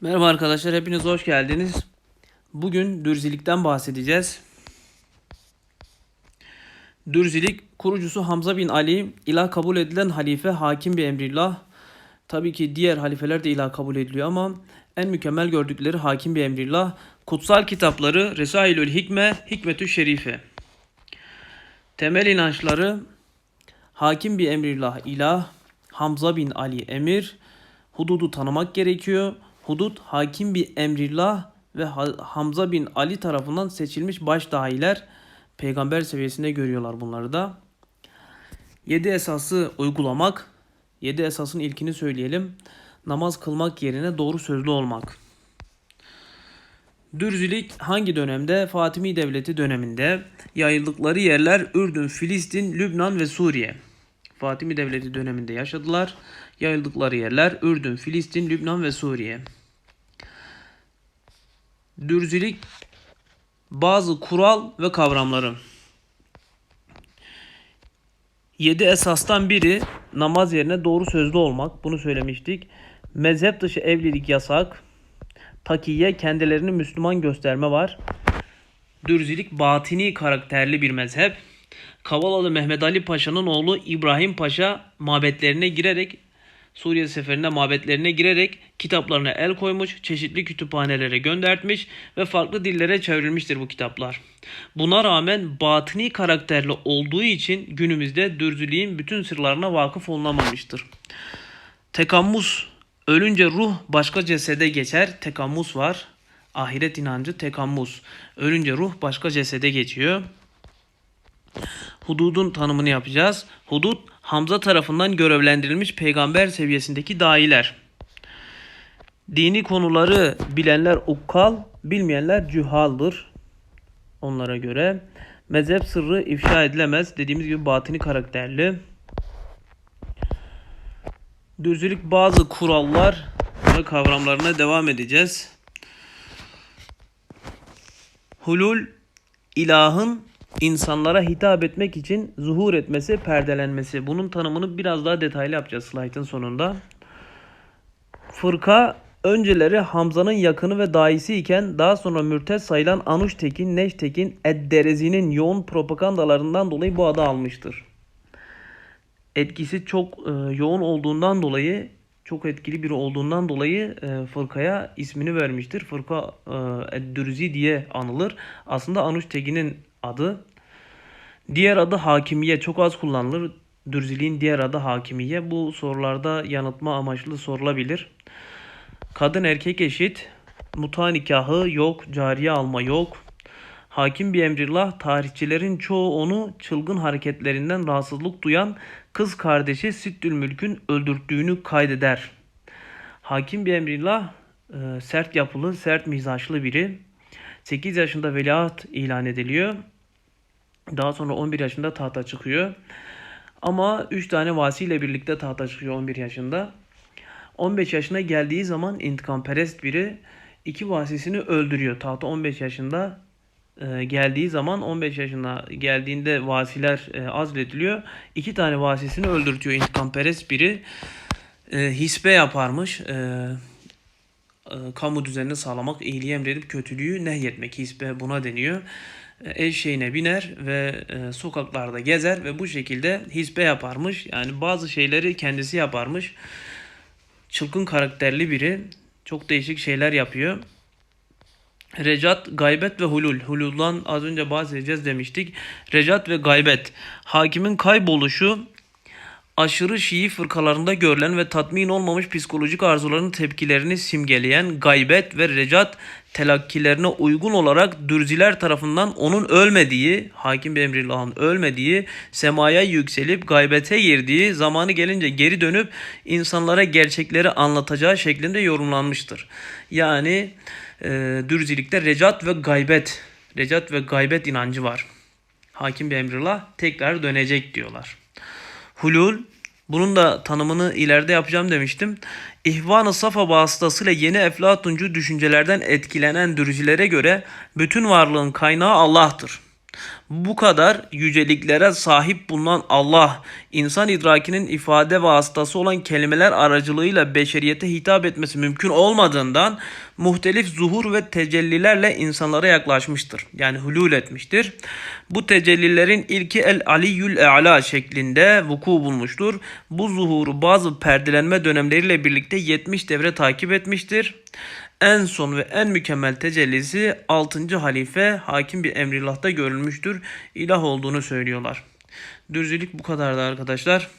Merhaba arkadaşlar, hepiniz hoş geldiniz. Bugün Dürzilik'ten bahsedeceğiz. Dürzilik kurucusu Hamza bin Ali, ilah kabul edilen halife hakim bir emrillah. Tabii ki diğer halifeler de ilah kabul ediliyor ama en mükemmel gördükleri hakim bir emrillah. Kutsal kitapları Resailül Hikme, Hikmetü Şerife. Temel inançları hakim bir emrillah ilah, Hamza bin Ali emir, hududu tanımak gerekiyor. Hudut hakim bir emrillah ve Ha- Hamza bin Ali tarafından seçilmiş baş dahiler peygamber seviyesinde görüyorlar bunları da. 7 esası uygulamak. 7 esasın ilkini söyleyelim. Namaz kılmak yerine doğru sözlü olmak. Dürzilik hangi dönemde? Fatimi Devleti döneminde. Yayıldıkları yerler Ürdün, Filistin, Lübnan ve Suriye. Fatimi Devleti döneminde yaşadılar. Yayıldıkları yerler Ürdün, Filistin, Lübnan ve Suriye. Dürzilik bazı kural ve kavramları. 7 esastan biri namaz yerine doğru sözlü olmak. Bunu söylemiştik. Mezhep dışı evlilik yasak. Takiye kendilerini Müslüman gösterme var. Dürzilik batini karakterli bir mezhep. Kavalalı Mehmet Ali Paşa'nın oğlu İbrahim Paşa mabetlerine girerek Suriye seferinde mabetlerine girerek kitaplarına el koymuş, çeşitli kütüphanelere göndertmiş ve farklı dillere çevrilmiştir bu kitaplar. Buna rağmen batini karakterli olduğu için günümüzde dürzülüğün bütün sırlarına vakıf olunamamıştır. Tekammus, ölünce ruh başka cesede geçer. Tekammus var. Ahiret inancı tekammus. Ölünce ruh başka cesede geçiyor. Hududun tanımını yapacağız. Hudut Hamza tarafından görevlendirilmiş peygamber seviyesindeki dahiler. Dini konuları bilenler ukkal, bilmeyenler cühaldır. Onlara göre mezhep sırrı ifşa edilemez. Dediğimiz gibi batini karakterli. Dürzülük bazı kurallar ve kavramlarına devam edeceğiz. Hulul ilahın insanlara hitap etmek için zuhur etmesi, perdelenmesi. Bunun tanımını biraz daha detaylı yapacağız slaytın sonunda. Fırka önceleri Hamza'nın yakını ve daisi iken daha sonra mürted sayılan Anuş Tekin, Neş Tekin, Edderezi'nin yoğun propagandalarından dolayı bu adı almıştır. Etkisi çok e, yoğun olduğundan dolayı çok etkili biri olduğundan dolayı e, fırkaya ismini vermiştir. Fırka e, Eddürzi diye anılır. Aslında Anuş Tekin'in adı. Diğer adı hakimiye çok az kullanılır. Dürziliğin diğer adı hakimiye. Bu sorularda yanıltma amaçlı sorulabilir. Kadın erkek eşit. Muta nikahı yok. Cariye alma yok. Hakim bir emrillah tarihçilerin çoğu onu çılgın hareketlerinden rahatsızlık duyan kız kardeşi Sittül Mülk'ün öldürttüğünü kaydeder. Hakim bir emrillah e, sert yapılı, sert mizaçlı biri. 8 yaşında veliaht ilan ediliyor. Daha sonra 11 yaşında tahta çıkıyor. Ama 3 tane vasiyle birlikte tahta çıkıyor 11 yaşında. 15 yaşına geldiği zaman intikamperest biri iki vasisini öldürüyor. Tahta 15 yaşında e, geldiği zaman 15 yaşına geldiğinde vasiler e, azlediliyor. İki tane vasisini öldürtüyor intikamperest biri. E, hisbe yaparmış. E, kamu düzenini sağlamak, iyiliği emredip kötülüğü nehyetmek hisbe buna deniyor. Eşeğine biner ve e, sokaklarda gezer ve bu şekilde hisbe yaparmış. Yani bazı şeyleri kendisi yaparmış. Çılgın karakterli biri. Çok değişik şeyler yapıyor. Recat, gaybet ve hulul. Hululdan az önce bahsedeceğiz demiştik. Recat ve gaybet. Hakimin kayboluşu aşırı Şii fırkalarında görülen ve tatmin olmamış psikolojik arzuların tepkilerini simgeleyen gaybet ve recat telakkilerine uygun olarak dürziler tarafından onun ölmediği, hakim bir emrillahın ölmediği, semaya yükselip gaybete girdiği, zamanı gelince geri dönüp insanlara gerçekleri anlatacağı şeklinde yorumlanmıştır. Yani e, dürzilikte recat ve gaybet, recat ve gaybet inancı var. Hakim bir emrillah tekrar dönecek diyorlar. Hulul bunun da tanımını ileride yapacağım demiştim. İhvan-ı Safa vasıtasıyla yeni Eflatuncu düşüncelerden etkilenen dürücülere göre bütün varlığın kaynağı Allah'tır. Bu kadar yüceliklere sahip bulunan Allah, insan idrakinin ifade vasıtası olan kelimeler aracılığıyla beşeriyete hitap etmesi mümkün olmadığından muhtelif zuhur ve tecellilerle insanlara yaklaşmıştır. Yani hulul etmiştir. Bu tecellilerin ilki el aliyyül e'la şeklinde vuku bulmuştur. Bu zuhuru bazı perdelenme dönemleriyle birlikte 70 devre takip etmiştir. En son ve en mükemmel tecellisi 6. halife hakim bir emrillah'ta görülmüştür. İlah olduğunu söylüyorlar. Dürzülük bu kadardı arkadaşlar.